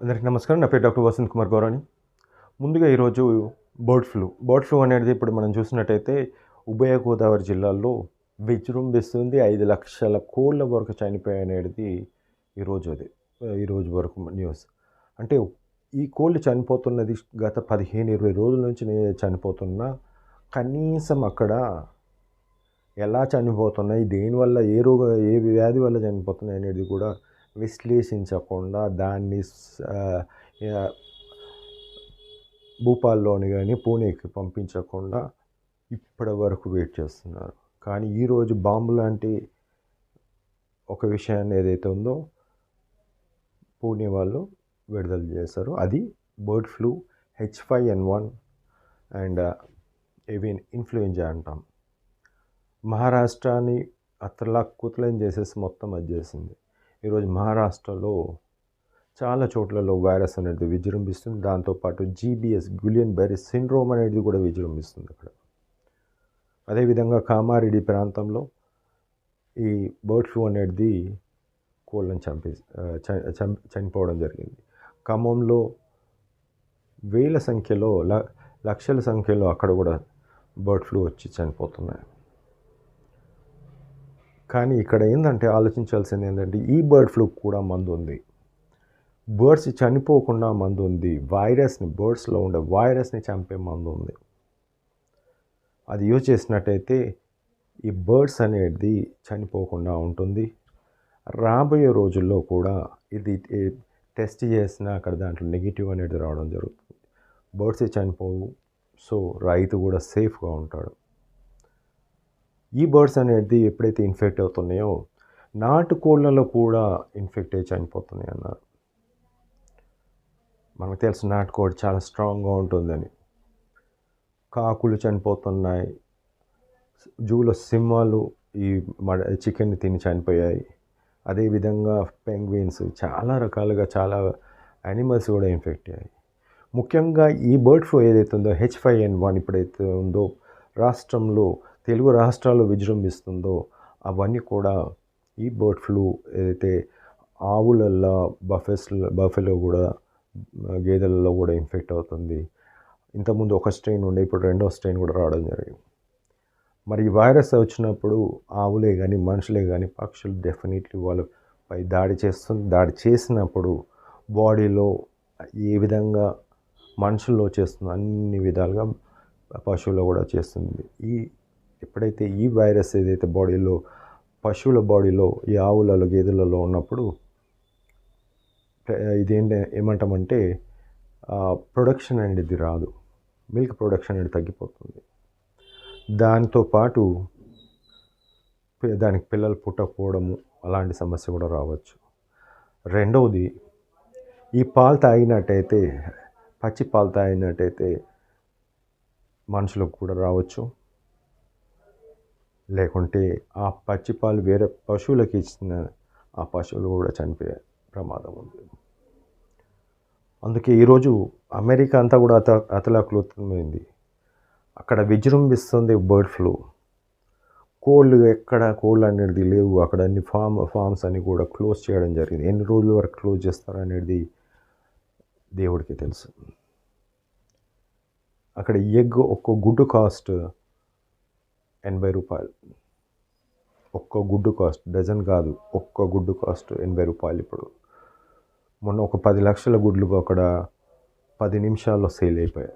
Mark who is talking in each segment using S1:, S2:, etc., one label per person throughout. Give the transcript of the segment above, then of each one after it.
S1: అందరికీ నమస్కారం. నా పేరు డాక్టర్ వసంత్ కుమార్ గౌరవని ముందుగా ఈరోజు బర్డ్ ఫ్లూ. బర్డ్ ఫ్లూ అనేది ఇప్పుడు మనం చూసినట్టయితే ఉభయ గోదావరి జిల్లాల్లో విజృంభిస్తుంది. ఐదు లక్షల కోళ్ళ వరకు చనిపోయాయి ఈరోజు అది ఈరోజు వరకు న్యూస్. అంటే ఈ కోళ్ళు చనిపోతున్నది గత పదిహేను ఇరవై రోజుల నుంచి చనిపోతున్నా కనీసం అక్కడ ఎలా చనిపోతున్నాయి దేనివల్ల ఏ రోగ ఏ వ్యాధి వల్ల చనిపోతున్నాయి అనేది కూడా విశ్లేషించకుండా దాన్ని భూపాల్లోని కానీ పూణేకి పంపించకుండా ఇప్పటి వరకు వెయిట్ చేస్తున్నారు. కానీ ఈరోజు బాంబు లాంటి ఒక విషయాన్ని ఏదైతే ఉందో పూణే వాళ్ళు విడుదల చేశారు. అది bird flu H five N one and avian influenza అంటాం. మహారాష్ట్రాని అతలా కుతలం చేసేసి మొత్తం అది చేసింది. ఈరోజు మహారాష్ట్రలో చాలా చోట్లలో వైరస్ అనేది విజృంభిస్తుంది. దాంతోపాటు జీబీఎస్ గులియన్ బెరీ సిండ్రోమ్ అనేది కూడా విజృంభిస్తుంది అక్కడ. అదేవిధంగా కామారెడ్డి ప్రాంతంలో ఈ బర్డ్ ఫ్లూ అనేది కోళ్ళను చంపే చ- చం- చనిపోవడం జరిగింది. ఖమ్మంలో వేల సంఖ్యలో ల లక్షల సంఖ్యలో అక్కడ కూడా బర్డ్ ఫ్లూ వచ్చి చనిపోతున్నాయి. కానీ ఇక్కడ ఏంటంటే ఆలోచించాల్సింది ఏంటంటే ఈ బర్డ్ ఫ్లూ కూడా మందు ఉంది బర్డ్స్ చనిపోకుండా మందు ఉంది వైరస్ని బర్డ్స్లో ఉండే వైరస్ని చంపే మందు ఉంది అది యూజ్ చేసినట్టయితే ఈ బర్డ్స్ అనేది చనిపోకుండా ఉంటుంది. రాబోయే రోజుల్లో కూడా ఇది ఏ- టెస్ట్ చేసినా అక్కడ దాంట్లో నెగిటివ్ అనేది రావడం జరుగుతుంది. బర్డ్స్ చనిపోవు. సో రైతు కూడా సేఫ్గా ఉంటాడు. ఈ బర్డ్స్ అనేది ఎప్పుడైతే ఇన్ఫెక్ట్ అవుతున్నాయో నాటుకోళ్ళలో కూడా ఇన్ఫెక్ట్ అయ్యి చనిపోతున్నాయి అన్నారు మనకు తెలుసు నాటుకోడి చాలా స్ట్రాంగ్గా ఉంటుందని. కాకులు చనిపోతున్నాయి. జూలో సింహాలు ఈ మడ చికెన్ తిని చనిపోయాయి. అదేవిధంగా పెంగ్విన్స్ చాలా రకాలుగా చాలా యానిమల్స్ కూడా ఇన్ఫెక్ట్ అయ్యాయి. ముఖ్యంగా ఈ బర్డ్ ఫ్లూ ఏదైతే ఉందో హెచ్ ఫైవ్ ఎన్ వన్ ఇప్పుడైతే ఉందో రాష్ట్రంలో తెలుగు రాష్ట్రాల్లో విజృంభిస్తుందో అవన్నీ కూడా ఈ బర్డ్ ఫ్లూ ఏదైతే ఆవులల్లో బఫెస్ బఫెలో కూడా గేదెలలో కూడా ఇన్ఫెక్ట్ అవుతుంది. ఇంతకుముందు ఒక స్ట్రెయిన్ ఉండే ఇప్పుడు రెండో స్ట్రెయిన్ కూడా రావడం జరిగింది. మరి ఈ వైరస్ వచ్చినప్పుడు ఆవులే కానీ మనుషులే కానీ పక్షులు డెఫినెట్లీ వాళ్ళపై దాడి చేస్తుంది దాడి చేసినప్పుడు బాడీలో ఏ విధంగా మనుషుల్లో చేస్తుంది అన్ని విధాలుగా పశువులో కూడా చేస్తుంది. ఈ ఎప్పుడైతే ఈ వైరస్ ఏదైతే బాడీలో పశువుల బాడీలో ఈ ఆవులలో గేదెలలో ఉన్నప్పుడు ఇదేంటి ఏమంటామంటే ప్రొడక్షన్ అనేది రాదు. మిల్క్ ప్రొడక్షన్ అనేది తగ్గిపోతుంది. దాంతో పాటు దానికి పిల్లలు పుట్టకపోవడము అలాంటి సమస్య కూడా రావచ్చు. రెండవది ఈ పాలు తాగినట్టయితే పచ్చి పాలు తాగినట్టయితే మనుషులకు కూడా రావచ్చు. లేకుంటే ఆ పచ్చి పాలు వేరే పశువులకు ఇచ్చిన ఆ పశువులు కూడా చనిపోయే ప్రమాదం ఉంది. అందుకే ఈరోజు అమెరికా అంతా కూడా అత అతలాకులమైంది అక్కడ విజృంభిస్తుంది బర్డ్ ఫ్లూ. కోళ్ళు ఎక్కడ కోళ్ళు అనేది లేవు. అక్కడ అన్ని ఫామ్ ఫామ్స్ అన్ని కూడా క్లోజ్ చేయడం జరిగింది. ఎన్ని రోజుల వరకు క్లోజ్ చేస్తారు అనేది దేవుడికి తెలుసు. అక్కడ ఎగ్ ఒక్క గుడ్డు కాస్ట్ ఎనభై రూపాయలు. ఒక్క గుడ్డు కాస్ట్ డజన్ కాదు ఒక్క గుడ్డు కాస్ట్ ఎనభై రూపాయలు ఇప్పుడు. మొన్న ఒక పది లక్షల గుడ్లు అక్కడ పది నిమిషాల్లో సేల్ అయిపోయాయి.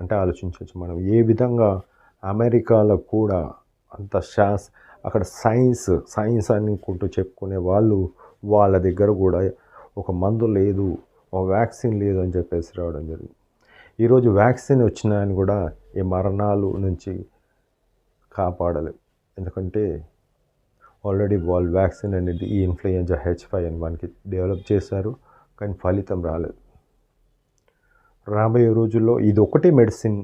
S1: అంటే ఆలోచించవచ్చు మనం ఏ విధంగా అమెరికాలో కూడా అంత శాస్ అక్కడ సైన్స్ సైన్స్ అనుకుంటూ చెప్పుకునే వాళ్ళు వాళ్ళ దగ్గర కూడా ఒక మందు లేదు ఒక వ్యాక్సిన్ లేదు అని చెప్పేసి రావడం జరిగింది. ఈరోజు వ్యాక్సిన్ వచ్చినాయని కూడా ఈ మరణాలు నుంచి కాపాడలేవు ఎందుకంటే ఆల్రెడీ వాళ్ళు వ్యాక్సిన్ అనేది ఈ ఇన్ఫ్లుయెంజా హెచ్ ఫైవ్ ఎన్ వన్కి డెవలప్ చేశారు కానీ ఫలితం రాలేదు. రాబోయే రోజుల్లో ఇది ఒకటే మెడిసిన్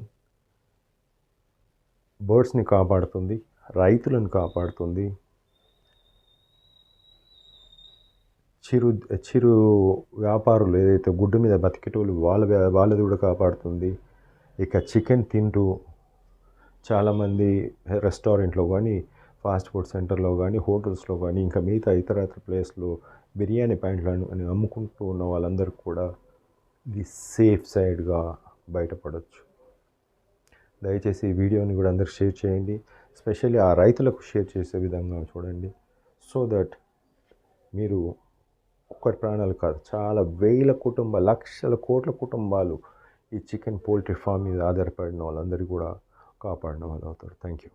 S1: బర్డ్స్ని కాపాడుతుంది రైతులను కాపాడుతుంది. చిరు చిరు వ్యాపారులు ఏదైతే గుడ్డు మీద బతికేటోళ్ళు వాళ్ళ వాళ్ళది కూడా కాపాడుతుంది. ఇక చికెన్ తింటూ చాలామంది రెస్టారెంట్లో కానీ ఫాస్ట్ ఫుడ్ సెంటర్లో కానీ హోటల్స్లో కానీ ఇంకా మిగతా ఇతర ఇతర ప్లేస్లో బిర్యానీ ప్యాంట్లను అని అమ్ముకుంటూ ఉన్న వాళ్ళందరికీ కూడా ఇది సేఫ్ సైడ్గా బయటపడవచ్చు దయచేసి ఈ వీడియోని కూడా అందరికి షేర్ చేయండి. స్పెషల్లీ ఆ రైతులకు షేర్ చేసే విధంగా చూడండి. సో దట్ మీరు ఒక్కరి ప్రాణాలు కాదు చాలా వేల కుటుంబ లక్షల కోట్ల కుటుంబాలు ఈ చికెన్ పోల్ట్రీ ఫామ్ మీద ఆధారపడిన వాళ్ళందరూ కూడా ಕಾಪಾಡೋಣ ಮಲ್ಹೋತ್ರ ಥ್ಯಾಂಕ್ ಯು